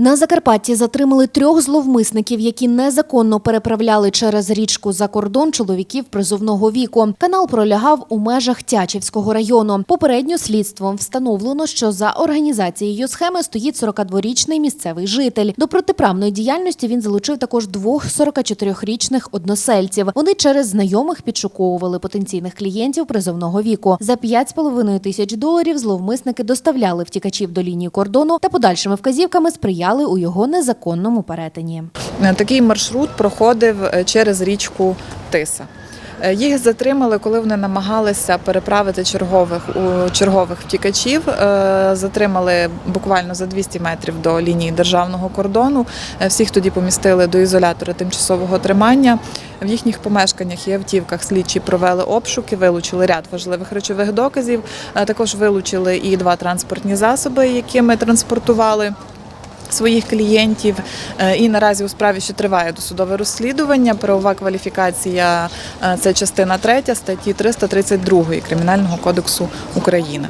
На Закарпатті затримали трьох зловмисників, які незаконно переправляли через річку за кордон чоловіків призовного віку. Канал пролягав у межах Тячівського району. Попередньо слідством встановлено, що за організацією схеми стоїть 42-річний місцевий житель. До протиправної діяльності він залучив також двох 44-річних односельців. Вони через знайомих підшуковували потенційних клієнтів призовного віку. За 5,5 тисяч доларів зловмисники доставляли втікачів до лінії кордону та подальшими вказівками сприяли у його незаконному перетині. Е, Такий маршрут проходив е, через річку Тиса. Е, Їх затримали, коли вони намагалися переправити чергових у чергових втікачів. Затримали буквально за 200 метрів до лінії державного кордону. Всіх тоді помістили до ізолятора тимчасового тримання. В їхніх помешканнях і автівках слідчі провели обшуки, вилучили ряд важливих речових доказів. Також вилучили і два транспортні засоби, якими транспортували своїх клієнтів. Е, І наразі у справі що триває досудове розслідування. Правова кваліфікація е, це частина 3 статті 332 Кримінального кодексу України.